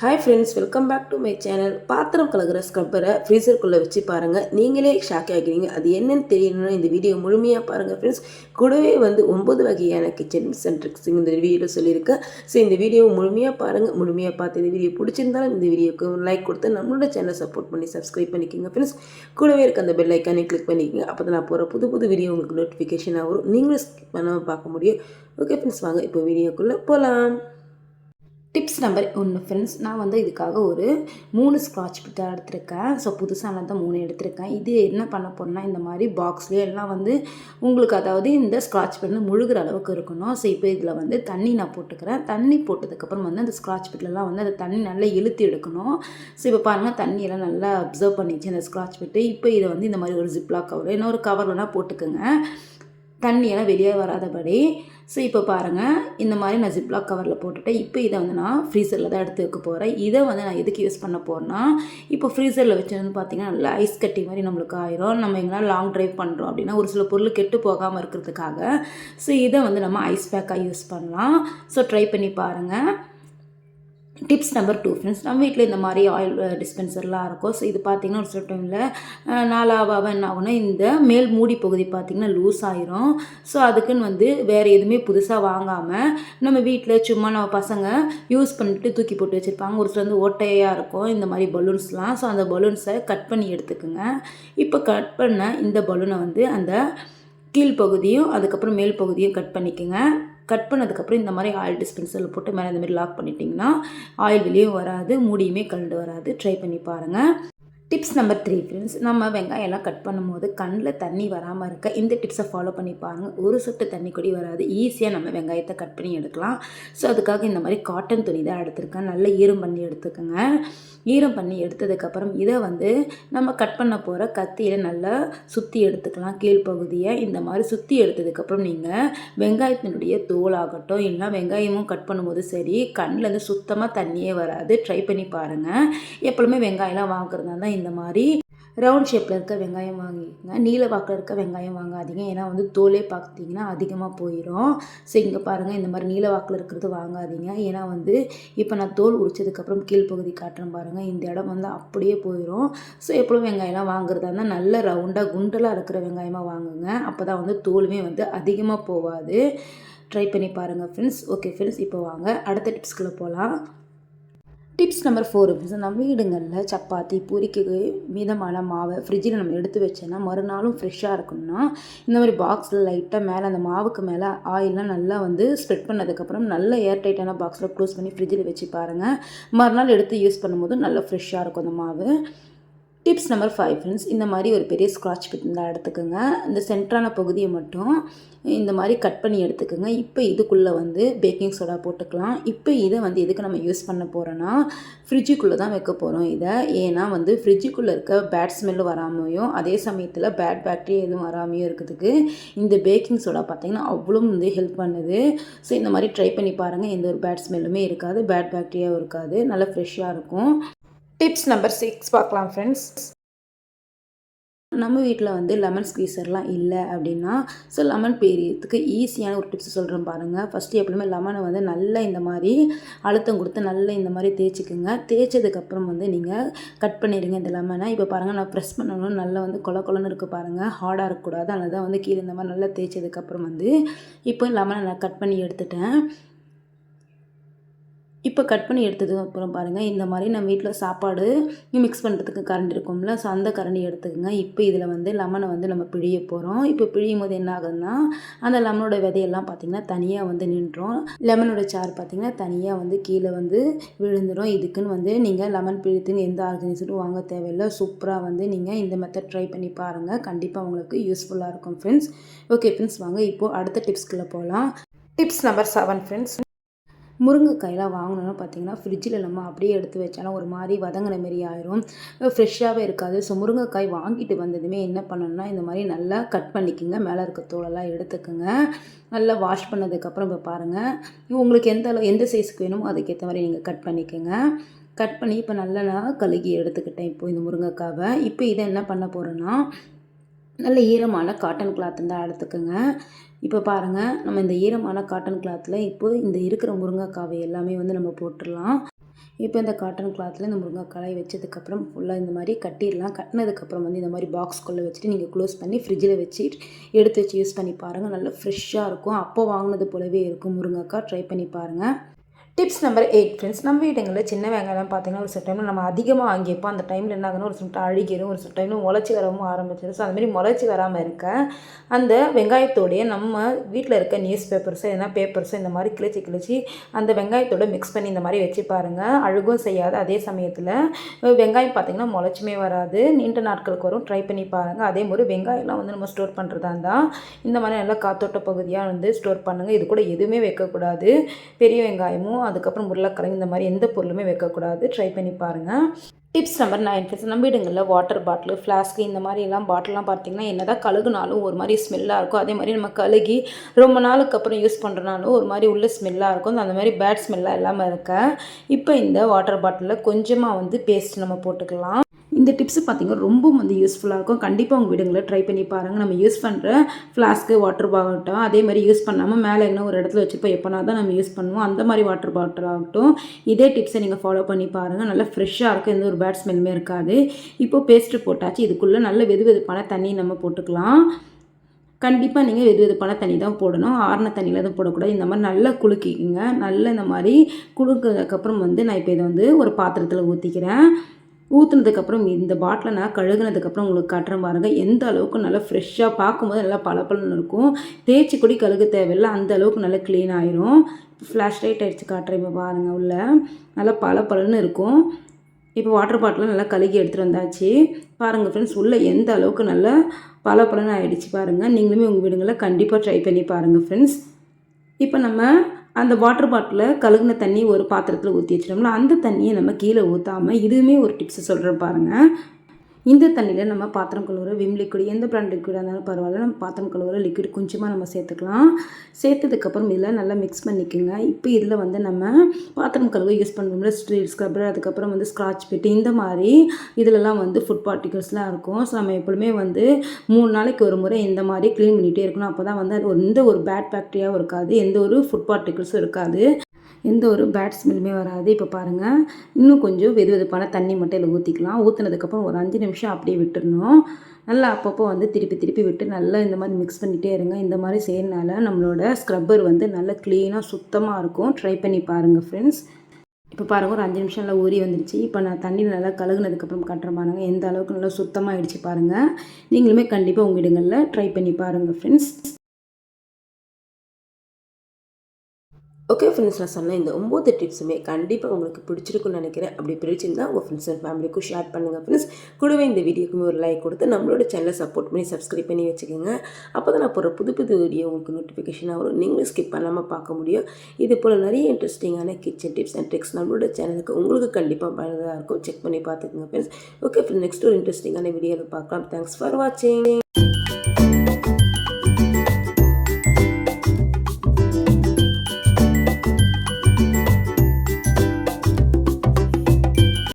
Hi friends welcome back to my channel பாத்திரம் கலக்கிற ஸ்க்ரப்பரை ஃப்ரீசருக்குள்ளே வச்சு பாருங்கள் நீங்களே ஷாக் ஆகிறீங்க அது என்னென்னு தெரியணும்னா இந்த வீடியோ முழுமையாக பாருங்கள் ஃப்ரெண்ட்ஸ் கூடவே வந்து ஒம்பது வகையான கிச்சன் சென்ட்ரிக்ஸ் இந்த வீடியோவில் சொல்லியிருக்கேன் ஸோ இந்த வீடியோ முழுமையாக பாருங்கள் முழுமையாக பார்த்து இந்த வீடியோ பிடிச்சிருந்தாலும் இந்த வீடியோக்கு லைக் கொடுத்து நம்மளோட சேனலை சப்போர்ட் பண்ணி சப்ஸ்கிரைப் பண்ணிக்கோங்க ஃப்ரெண்ட்ஸ் கூடவே இருக்க அந்த பெல் ஐக்கானே கிளிக் பண்ணிக்கோங்க. அப்போ தான் நான் போகிற புது புது வீடியோ உங்களுக்கு நோட்டிஃபிகேஷனாக வரும். நீங்களும் ஸ்கிப் பண்ணாமல் பார்க்க முடியும். ஓகே ஃப்ரெண்ட்ஸ் வாங்க. இப்போ வீடியோக்குள்ளே போகலாம் டிப்ஸ் நம்பர் ஒன்று ஃப்ரெண்ட்ஸ் நான் வந்து இதுக்காக ஒரு மூணு ஸ்க்ராட்ச் பிட்டாக எடுத்திருக்கேன். ஸோ புதுசாக தான் மூணு எடுத்திருக்கேன். இது என்ன பண்ண போகிறேன்னா இந்த மாதிரி பாக்ஸ்லேயே எல்லாம் வந்து உங்களுக்கு அதாவது இந்த ஸ்க்ராட்ச் பிட்னு முழுகிற அளவுக்கு இருக்கணும். ஸோ இப்போ இதில் வந்து தண்ணி நான் போட்டுக்கிறேன். தண்ணி போட்டதுக்கப்புறம் வந்து அந்த ஸ்க்ராட்ச் பிட்லலாம் வந்து அந்த தண்ணி நல்லா இழுத்து எடுக்கணும். ஸோ இப்போ பாருங்கள் தண்ணியெல்லாம் நல்லா அப்சர்வ் பண்ணிச்சு அந்த ஸ்க்ராட்ச் பிட்டு இப்போ இதை வந்து இந்த மாதிரி ஒரு ஜிப்லாக் கவர் இன்னொரு கவர்லனா போட்டுக்கோங்க. தண்ணியெல்லாம் வெளியே வராதபடி. ஸோ இப்போ பாருங்கள் இந்த மாதிரி நான் ஜிப்லாக் கவரில் போட்டுட்டேன் இப்போ இதை வந்து நான் ஃப்ரீசரில் தான் எடுத்து வைக்க போகிறேன் இதை வந்து நான் எதுக்கு யூஸ் பண்ண போகிறேன்னா இப்போ ஃப்ரீசரில் வச்சதுன்னு பார்த்தீங்கன்னா நல்லா ஐஸ் கட்டி மாதிரி நம்மளுக்கு ஆயிரும். நம்ம எங்கன்னா லாங் ட்ரைவ் பண்ணுறோம் அப்படின்னா ஒரு சில பொருள் கெட்டு போகாமல் இருக்கிறதுக்காக. ஸோ இதை வந்து நம்ம ஐஸ் பேக்காக யூஸ் பண்ணலாம். ஸோ ட்ரை பண்ணி பாருங்கள் டிப்ஸ் நம்பர் டூ ஃப்ரெண்ட்ஸ் நம்ம வீட்டில் இந்த மாதிரி ஆயில் uh, டிஸ்பென்சர்லாம் இருக்கும். ஸோ இது பார்த்திங்கன்னா ஒரு சில டைமில் uh, நாலாவாக என்ன ஆகும்னா இந்த மேல் மூடி பகுதி பார்த்திங்கன்னா லூஸ் ஆயிரும். ஸோ அதுக்குன்னு வந்து வேறு எதுவுமே புதுசாக வாங்காமல் நம்ம வீட்டில் சும்மா நம்ம பசங்க யூஸ் பண்ணிட்டு தூக்கி போட்டு வச்சுருப்பாங்க. ஒரு சில வந்து ஓட்டையாக இருக்கும் இந்த மாதிரி பலூன்ஸ்லாம் ஸோ அந்த பலூன்ஸை கட் பண்ணி எடுத்துக்கோங்க. இப்போ கட் பண்ண இந்த பலூனை வந்து அந்த கீழ்ப்பகுதியும் அதுக்கப்புறம் மேல் பகுதியும் கட் பண்ணிக்கோங்க. கட் பண்ணதுக்கப்புறம் இந்த மாதிரி ஆயில் டிஸ்பென்சரில் போட்டு மேலே இந்த மாதிரி லாக் பண்ணிட்டிங்கன்னா ஆயில் வெளியே வராது மூடியுமே கலண்டு வராது. ட்ரை பண்ணி பாருங்கள் டிப்ஸ் நம்பர் த்ரீ ஃப்ரெண்ட்ஸ் நம்ம வெங்காயம்லாம் கட் பண்ணும்போது கண்ணில் தண்ணி வராமல் இருக்க இந்த டிப்ஸை ஃபாலோ பண்ணி பாருங்கள் ஒரு சொட்டு தண்ணி கொடி வராது. ஈஸியாக நம்ம வெங்காயத்தை கட் பண்ணி எடுக்கலாம். ஸோ அதுக்காக இந்த மாதிரி காட்டன் துணி தான் எடுத்திருக்கேன். நல்ல ஈரம் பண்ணி எடுத்துக்கோங்க. ஈரம் பண்ணி எடுத்ததுக்கப்புறம் இதை வந்து நம்ம கட் பண்ண போகிற கத்தியில் நல்லா சுற்றி எடுத்துக்கலாம். கீழ்ப்பகுதியை இந்த மாதிரி சுற்றி எடுத்ததுக்கப்புறம் நீங்கள் வெங்காயத்தினுடைய தோல் ஆகட்டும் இல்லைனா வெங்காயமும் கட் பண்ணும்போது சரி கண்ணில் சுத்தமாக தண்ணியே வராது. ட்ரை பண்ணி பாருங்கள் எப்பொழுதுமே வெங்காயம்லாம் வாங்குறதா தான் இந்த மாதிரி ரவுண்ட் ஷேப்பில் இருக்க வெங்காயம் வாங்கிக்கோங்க. நீல வாக்கில் இருக்க வெங்காயம் வாங்காதீங்க. ஏன்னா வந்து தோலே பார்த்தீங்கன்னா அதிகமாக போயிடும் ஸோ இங்கே பாருங்கள் இந்த மாதிரி நீல வாக்கில் இருக்கிறது வாங்காதீங்க. ஏன்னா வந்து இப்போ நான் தோல் உரிச்சதுக்கப்புறம் கீழ்ப்பகுதி காட்டுறேன் பாருங்கள் இந்த இடம் வந்து அப்படியே போயிடும் ஸோ எப்பளும் வெங்காயம்லாம் வாங்குறதா இருந்தால் நல்ல ரவுண்டாக குண்டலாக இருக்கிற வெங்காயமாக வாங்குங்க. அப்போ தான் வந்து தோலுமே வந்து அதிகமாக போகாது ட்ரை பண்ணி பாருங்கள் ஃப்ரெண்ட்ஸ் ஓகே ஃப்ரெண்ட்ஸ் இப்போ வாங்க. அடுத்த டிப்ஸ்குள்ளே போகலாம் டிப்ஸ் நம்பர் ஃபோர் நம்ம வீடுங்களில் சப்பாத்தி பூரிக்கு மீதமான மாவை ஃப்ரிட்ஜில் நம்ம எடுத்து வச்சோன்னா மறுநாளும் ஃப்ரெஷ்ஷாக இருக்கணும்னா இந்த மாதிரி பாக்ஸில் லைட்டாக மேலே அந்த மாவுக்கு மேலே ஆயிலெலாம் நல்லா வந்து ஸ்ப்ரெட் பண்ணதுக்கப்புறம் நல்ல ஏர் டைட்டான பாக்ஸில் க்ளோஸ் பண்ணி ஃப்ரிட்ஜில் வச்சு பாருங்கள் மறுநாள் எடுத்து யூஸ் பண்ணும்போது நல்லா ஃப்ரெஷ்ஷாக இருக்கும் அந்த மாவு. டிப்ஸ் நம்பர் ஃபைவ் ஃப்ரெண்ட்ஸ் இந்த மாதிரி ஒரு பெரிய ஸ்க்ராட்ச் பிட் இருந்தால் எடுத்துக்கோங்க. இந்த சென்ட்ரான பகுதியை மட்டும் இந்த மாதிரி கட் பண்ணி எடுத்துக்கோங்க. இப்போ இதுக்குள்ளே வந்து பேக்கிங் சோடா போட்டுக்கலாம். இப்போ இதை வந்து எதுக்கு நம்ம யூஸ் பண்ண போகிறோன்னா ஃப்ரிட்ஜுக்குள்ளே தான் வைக்க போகிறோம் இதை. ஏன்னா வந்து ஃப்ரிட்ஜுக்குள்ளே இருக்க பேட் ஸ்மெல் வராமையும் அதே சமயத்தில் பேட் பேக்டீரியா எதுவும் வராமையும் இருக்கிறதுக்கு இந்த பேக்கிங் சோடா பார்த்திங்கன்னா அவ்வளோ வந்து ஹெல்ப் பண்ணுது. ஸோ இந்த மாதிரி ட்ரை பண்ணி பாருங்கள் எந்த ஒரு பேட் ஸ்மெல்லுமே இருக்காது பேட் பேக்டீரியாவும் இருக்காது. நல்லா ஃப்ரெஷ்ஷாக இருக்கும். டிப்ஸ் நம்பர் சிக்ஸ் பார்க்கலாம் ஃப்ரெண்ட்ஸ் நம்ம வீட்டில் வந்து லெமன் ஸ்க்வீசர்லாம் இல்லை அப்படின்னா ஸோ லெமன் பேரியத்துக்கு ஈஸியான ஒரு டிப்ஸ் சொல்கிறேன் பாருங்கள் ஃபஸ்ட்டு எப்பவுமே லெமனை வந்து நல்லா இந்த மாதிரி அழுத்தம் கொடுத்து நல்லா இந்த மாதிரி தேய்ச்சிக்குங்க. தேய்ச்சதுக்கப்புறம் வந்து நீங்கள் கட் பண்ணிடுங்க இந்த லெமனை இப்போ பாருங்கள் நான் ப்ரெஸ் பண்ணணும் நல்லா வந்து கொல கொலன்னு இருக்குது பாருங்கள் ஹார்டாக இருக்கக்கூடாது. அதனால தான் வந்து கீழே இந்த மாதிரி நல்லா தேய்ச்சதுக்கப்புறம் வந்து இப்போ லெமனை நான் கட் பண்ணி எடுத்துட்டேன். இப்போ கட் பண்ணி எடுத்ததுக்கு அப்புறம் பாருங்கள் இந்த மாதிரி நம்ம வீட்டில் சாப்பாடு மிக்ஸ் பண்ணுறதுக்கு கரண்ட் இருக்கும்ல ஸோ அந்த கரண்டி எடுத்துக்கோங்க. இப்போ இதில் வந்து லெமனை வந்து நம்ம பிழிய போகிறோம் இப்போ பிழியும் போது என்ன ஆகுதுன்னா அந்த லெமனோட விதையெல்லாம் பார்த்திங்கன்னா தனியாக வந்து நின்றோம். லெமனோட சாறு பார்த்திங்கன்னா தனியாக வந்து கீழே வந்து விழுந்துடும் இதுக்குன்னு வந்து நீங்கள் லெமன் பிழித்துன்னு எந்த ஆர்கனைசரும் வாங்க தேவையில்லை. சூப்பராக வந்து நீங்கள் இந்த மெத்தட் ட்ரை பண்ணி பாருங்கள் கண்டிப்பாக உங்களுக்கு யூஸ்ஃபுல்லாக இருக்கும் ஃப்ரெண்ட்ஸ் ஓகே ஃப்ரெண்ட்ஸ் வாங்க. இப்போது அடுத்த டிப்ஸ்க்குள்ளே போகலாம் டிப்ஸ் நம்பர் செவன் ஃப்ரெண்ட்ஸ் முருங்கைக்காயெலாம் வாங்கினோன்னா பார்த்தீங்கன்னா ஃப்ரிட்ஜில் நம்ம அப்படியே எடுத்து வச்சாலும் ஒரு மாதிரி வதங்கின மாரி ஆயிரும். ஃப்ரெஷ்ஷாகவே இருக்காது. ஸோ முருங்கைக்காய் வாங்கிட்டு வந்ததுமே என்ன பண்ணணும்னா இந்த மாதிரி நல்லா கட் பண்ணிக்கோங்க. மேலே இருக்க தோலெல்லாம் எடுத்துக்கோங்க. நல்லா வாஷ் பண்ணதுக்கப்புறம் இப்போ பாருங்கள் உங்களுக்கு எந்த அளவு எந்த சைஸுக்கு வேணுமோ அதுக்கேற்ற மாதிரி நீங்கள் கட் பண்ணிக்கோங்க. கட் பண்ணி இப்போ நல்லா நான் கழுகி எடுத்துக்கிட்டேன் இப்போ இந்த முருங்கைக்காவை. இப்போ இதை என்ன பண்ண போகிறேன்னா நல்ல ஈரமான காட்டன் கிளாத் இருந்தால் எடுத்துக்கோங்க. இப்போ பாருங்கள் நம்ம இந்த ஈரமான காட்டன் கிளாத்தில் இப்போ இந்த இருக்கிற முருங்கைக்காவை எல்லாமே வந்து நம்ம போட்டுடலாம். இப்போ இந்த காட்டன் கிளாத்தில் இந்த முருங்கைக்காயை வச்சதுக்கப்புறம் ஃபுல்லாக இந்த மாதிரி கட்டிடலாம். கட்டினதுக்கப்புறம் வந்து இந்த மாதிரி பாக்ஸ்குள்ளே வச்சுட்டு நீங்கள் க்ளோஸ் பண்ணி ஃப்ரிட்ஜில் வச்சு எடுத்து வச்சு யூஸ் பண்ணி பாருங்கள் நல்லா ஃப்ரெஷ்ஷாக இருக்கும். அப்போ வாங்கினது போலவே இருக்கும். முருங்கைக்காய் ட்ரை பண்ணி பாருங்கள் டிப்ஸ் நம்பர் எயிட் ஃப்ரெண்ட்ஸ் நம்ம வீடுங்களில் சின்ன வெங்காயம் பார்த்தீங்கன்னா ஒரு சில டைமில் நம்ம அதிகமாக வாங்கிப்போம் அந்த டைமில் என்ன ஆகுதுன்னா ஒரு சில டைம் அழுகிடும் ஒரு சில டைமில் முளைச்சி வரவும் ஆரம்பிச்சிடும் ஸோ அந்தமாரி முளைச்சி வராமல் இருக்க அந்த வெங்காயத்தோடைய நம்ம வீட்டில் இருக்க நியூஸ் பேப்பர்ஸோ எதனா பேப்பர்ஸோ இந்த மாதிரி கிழிச்சி கிழிச்சி அந்த வெங்காயத்தோட மிக்ஸ் பண்ணி இந்த மாதிரி வச்சு பாருங்கள் அழுகும் செய்யாது அதே சமயத்தில் வெங்காயம் பார்த்திங்கன்னா முளைச்சுமே வராது. நீண்ட நாட்களுக்கு வரும். ட்ரை பண்ணி பாருங்கள் அதே மாதிரி வெங்காயம்லாம் வந்து நம்ம ஸ்டோர் பண்ணுறதா இருந்தால் இந்த மாதிரி நல்லா காத்தோட்ட பகுதியாக வந்து ஸ்டோர் பண்ணுங்கள் இது கூட எதுவுமே வைக்கக்கூடாது. பெரிய வெங்காயமும் அதுக்கப்புறம் உருளைக்கிழங்கு இந்த மாதிரி எந்த பொருளுமே வைக்கக்கூடாது. ட்ரை பண்ணி பாருங்கள் டிப்ஸ் நம்பர் நைன் ஃபிக்ஸ் நம்ம வீடுங்களில் வாட்டர் பாட்டில் ஃப்ளாஸ்க்கு இந்த மாதிரி எல்லாம் பாட்டிலாம் பார்த்தீங்கன்னா என்ன தான் கழுகுனாலும் ஒரு மாதிரி ஸ்மெல்லாக இருக்கும். அதே மாதிரி நம்ம கழுகி ரொம்ப நாளுக்கு அப்புறம் யூஸ் பண்ணுறனாலும் ஒரு மாதிரி உள்ள ஸ்மெல்லாக இருக்கும். அந்த மாதிரி பேட் ஸ்மெல்லாக இல்லாமல் இருக்க. இப்போ இந்த வாட்டர் பாட்டிலில் கொஞ்சமாக வந்து பேஸ்ட் நம்ம போட்டுக்கலாம். இந்த டிப்ஸ் பார்த்திங்கன்னா ரொம்ப வந்து யூஸ்ஃபுல்லாக இருக்கும். கண்டிப்பாக உங்கள் வீடுங்களில் ட்ரை பண்ணி பாருங்கள் நம்ம யூஸ் பண்ணுற ஃப்ளாஸ்க்கு வாட்டர் பாட்டில் அதே மாதிரி யூஸ் பண்ணாமல் மேலே எங்கன்னா ஒரு இடத்துல வச்சுப்போம் எப்போனா தான் நம்ம யூஸ் பண்ணுவோம். அந்த மாதிரி வாட்டர் பாட்டில் ஆகட்டும். இதே டிப்ஸை நீங்கள் ஃபாலோ பண்ணி பாருங்கள் நல்லா ஃப்ரெஷ்ஷாக இருக்கும். எந்த ஒரு பேட் ஸ்மெல்லுமே இருக்காது. இப்போது பேஸ்ட்டு போட்டாச்சு. இதுக்குள்ளே நல்ல வெது வெதுப்பான தண்ணி நம்ம போட்டுக்கலாம். கண்டிப்பாக நீங்கள் வெது வெதுப்பான தண்ணி தான் போடணும். ஆறின தண்ணியில் தான் போடக்கூடாது. இந்த மாதிரி நல்லா குலுக்கிக்குங்க. நல்லா இந்த மாதிரி குலுக்கிறதுக்கப்புறம் வந்து நான் இப்போ இதை வந்து ஒரு பாத்திரத்தில் ஊற்றிக்கிறேன் ஊற்றுனதுக்கப்புறம் இந்த பாட்டிலை நான் கழுகுனதுக்கப்புறம் உங்களுக்கு காட்டுறேன் பாருங்கள் எந்த அளவுக்கு நல்லா ஃப்ரெஷ்ஷாக பார்க்கும்போது நல்லா பளபளன்னு இருக்கும். தேய்ச்சி கொடி கழுகு தேவையில்லை. அந்த அளவுக்கு நல்லா க்ளீன் ஆயிரும். ஃப்ளாஷ் லைட் அடித்து காட்டுறேன் இப்போ பாருங்கள் உள்ள. நல்லா பளபளன்னு இருக்கும். இப்போ வாட்டர் பாட்டிலும் நல்லா கழுகி எடுத்துகிட்டு வந்தாச்சு. பாருங்கள் ஃப்ரெண்ட்ஸ் உள்ளே எந்த அளவுக்கு நல்லா பளபளன்னு ஆகிடுச்சு பாருங்கள் நீங்களுமே உங்கள் வீடுங்களில் கண்டிப்பாக ட்ரை பண்ணி பாருங்கள் ஃப்ரெண்ட்ஸ் இப்போ நம்ம அந்த வாட்டர் பாட்டிலில் கழுகுன தண்ணி ஒரு பாத்திரத்தில் ஊற்றி வச்சிட்டோம்ல அந்த தண்ணியை நம்ம கீழே ஊற்றாமல் இதுவுமே ஒரு டிப்ஸ் சொல்கிறேன் பாருங்கள் இந்த தண்ணியில் நம்ம பாத்திரம் கழுவுற விம் லிக்விட் எந்த பிராண்ட் லிக்விடாக இருந்தாலும் பரவாயில்ல. நம்ம பாத்திரம் கழுவுற லிக்விட் கொஞ்சமாக நம்ம சேர்த்துக்கலாம். சேர்த்ததுக்கப்புறம் இதில் நல்லா மிக்ஸ் பண்ணிக்கோங்க. இப்போ இதில் வந்து நம்ம பாத்திரம் கழுவ யூஸ் பண்ணுறோம்ல ஸ்ட்ரீட் ஸ்க்ரப்பர் அதுக்கப்புறம் வந்து ஸ்க்ராட்ச் பெட்டு இந்த மாதிரி இதிலலாம் வந்து ஃபுட் பார்ட்டிகல்ஸ்லாம் இருக்கும். ஸோ நம்ம எப்பொழுதுமே வந்து மூணு நாளைக்கு ஒரு முறை இந்த மாதிரி க்ளீன் பண்ணிகிட்டே இருக்கணும். அப்போ தான் வந்து அது எந்த ஒரு பேட் பேக்டீரியாவும் இருக்காது எந்த ஒரு ஃபுட் பார்ட்டிகல்ஸும் இருக்காது. எந்த ஒரு பேட் ஸ்மெல்லுமே வராது. இப்போ பாருங்கள் இன்னும் கொஞ்சம் வெது வெதுப்பான தண்ணி மட்டும் இதில் ஊற்றிக்கலாம் ஊற்றுனதுக்கப்புறம் ஒரு அஞ்சு நிமிஷம் அப்படியே விட்டுடணும் நல்லா அப்பப்போ வந்து திருப்பி திருப்பி விட்டு நல்லா இந்த மாதிரி மிக்ஸ் பண்ணிகிட்டே இருங்க. இந்த மாதிரி செய்யறனால நம்மளோட ஸ்க்ரப்பர் வந்து நல்லா க்ளீனாக சுத்தமாக இருக்கும். ட்ரை பண்ணி பாருங்கள் ஃப்ரெண்ட்ஸ் இப்போ பாருங்கள் ஒரு அஞ்சு நிமிஷம் நல்லா ஊறி வந்துடுச்சு இப்போ நான் தண்ணியில் நல்லா கழுகுனதுக்கப்புறம் கட்டுற பாருங்க. எந்த அளவுக்கு நல்லா சுத்தமாக ஆயிடுச்சு பாருங்கள் நீங்களுமே கண்டிப்பாக உங்கள் இடங்களில் ட்ரை பண்ணி பாருங்கள் ஃப்ரெண்ட்ஸ் ஓகே ஃப்ரெண்ட்ஸ் நான் சொன்ன இந்த ஒம்பது டிப்ஸுமே கண்டிப்பாக உங்களுக்கு பிடிச்சிருக்குன்னு நினைக்கிறேன். அப்படி பிடிச்சிருந்தா உங்கள் ஃப்ரெண்ட்ஸ் அண்ட் ஃபேமிலிக்கும் ஷேர் பண்ணுங்கள் ஃப்ரெண்ட்ஸ் கூடவே இந்த வீடியோக்குமே ஒரு லைக் கொடுத்து நம்மளோட சேனலை சப்போர்ட் பண்ணி சப்ஸ்கிரைப் பண்ணி வச்சுக்கோங்க. அப்போ தான் நான் போகிற புது புது வீடியோ உங்களுக்கு நோட்டிஃபிகேஷனாக வரும். நீங்களும் ஸ்கிப் பண்ணாமல் பார்க்க முடியும். இது போல் நிறைய இன்ட்ரெஸ்டிங்கான கிச்சன் டிப்ஸ் அண்ட் ட்ரிக்ஸ் நம்மளோட சேனலுக்கு உங்களுக்கு கண்டிப்பாக பயனுள்ளதாக இருக்கும். செக் பண்ணி பார்த்துக்கோங்க ஃப்ரெண்ட்ஸ் ஓகே ஃப்ரெண்ட்ஸ் நெக்ஸ்ட் ஒரு இன்ட்ரெஸ்டிங்கான வீடியோவில் பார்க்கலாம். தேங்க்ஸ் ஃபார் வாட்சிங்